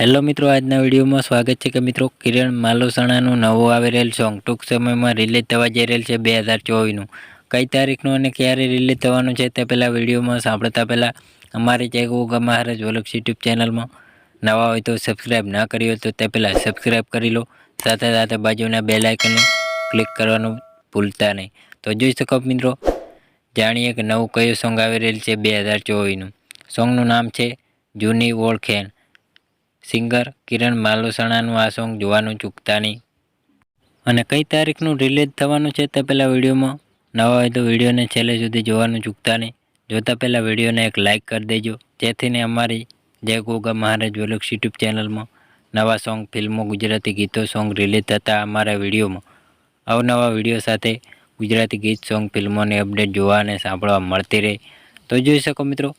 Hello મિત્રો, આજના વિડીયોમાં સ્વાગત છે કે મિત્રો, કિરણ માલોસણાનું નવું આવી રહેલ સોંગ ટૂંક સમયમાં રિલીઝ થવા જઈ રહેલ છે બે હજાર ચોવીસનું. કઈ તારીખનું અને ક્યારે રિલીઝ થવાનું છે તે પહેલાં વિડીયોમાં સાંભળતા પહેલાં અમારી જય અમારા મહારાજ વોલક્ષ યુટ્યુબ ચેનલમાં. નવા હોય તો સબસ્ક્રાઈબ ના કરી હોય તો તે પહેલાં સબસ્ક્રાઈબ કરી લો. સાથે સાથે બાજુના બે લાઇકનને ક્લિક કરવાનું ભૂલતા નહીં. તો જોઈ શકો મિત્રો, જાણીએ કે નવું કયું સોંગ આવી રહેલ છે બે હજાર ચોવીસનું. સોંગનું નામ છે જૂની ઓળખેણ. સિંગર કિરણ માલુસણાનું આ સોંગ જોવાનું ચૂકતા નહીં. અને કઈ તારીખનું રિલીઝ થવાનું છે તે પહેલાં વિડીયોમાં? નવા હોય તો વિડીયોને છેલ્લે સુધી જોવાનું ચૂકતા નહીં. જોતા પહેલાં વિડીયોને એક લાઇક કરી દેજો. જેથીને અમારી જય ગોગા મહારાજ વલક્ષ યુટ્યુબ ચેનલમાં નવા સોંગ, ફિલ્મો, ગુજરાતી ગીતો, સોંગ રિલીઝ થતા અમારા વિડીયોમાં. અવનવા વીડિયો સાથે ગુજરાતી ગીત, સોંગ, ફિલ્મોની અપડેટ જોવા અને સાંભળવા મળતી રહે. તો જોઈ શકો મિત્રો,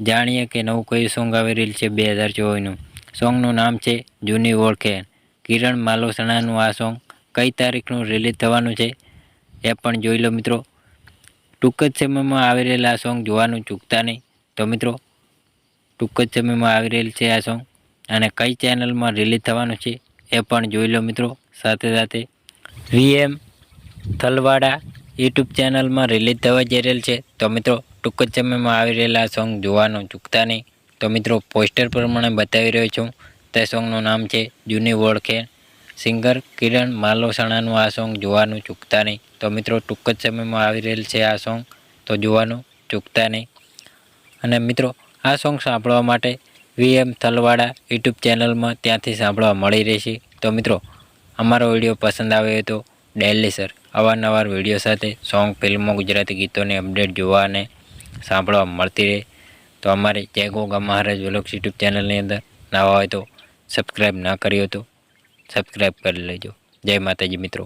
જાણીએ કે નવું કયું સોંગ આવી રહેલ છે બે હજાર ચોવીસનું. સોંગનું નામ છે જૂની ઓળખે કિરણ માલોસણાનું આ સોંગ કઈ તારીખનું રિલીઝ થવાનું છે એ પણ જોઈ લો મિત્રો. ટૂંક જ સમયમાં આવી રહેલા આ સોંગ જોવાનું ચૂકતા નહીં. તો મિત્રો, ટૂંક જ સમયમાં આવી રહેલ છે આ સોંગ અને કઈ ચેનલમાં રિલીઝ થવાનું છે એ પણ જોઈ લો મિત્રો. સાથે સાથે વીએમ થલવાડા યુટ્યુબ ચેનલમાં રિલીઝ થવા જઈ રહેલ છે. તો મિત્રો, ટૂંક જ સમયમાં આવી રહેલા સોંગ જોવાનું ચૂકતા નહીં. તો મિત્રો પોસ્ટર પ્રમાણે બતાવી રહ્યો છું. તે સોંગનું નામ છે જૂની ઓળખે સિંગર કિરણ માલોસાણાનું આ સોંગ જોવાનું ચૂકતા નહીં. તો મિત્રો, ટૂંક જ સમયમાં આવી રહેલ છે આ સોંગ તો જોવાનું ચૂકતા નહીં. અને મિત્રો, આ સોંગ સાંભળવા માટે વીએમ થલવાડા યુટ્યુબ ચેનલમાં ત્યાંથી સાંભળવા મળી રહેશે. તો મિત્રો, અમારો વીડિયો પસંદ આવ્યો તો ડેલી સર અવારનવાર વીડિયો સાથે સોંગ ફિલ્મો ગુજરાતી ગીતોની અપડેટ જોવા અને સાંભળવા મળતી રહે. તો અમારે જય ગોગા મહારાજ વ્લોગ્સ યુટ્યુબ ચેનલની અંદર નવા હોય તો સબસ્ક્રાઈબ ના કર્યો તો સબસ્ક્રાઈબ કરી લેજો. જય માતાજી મિત્રો.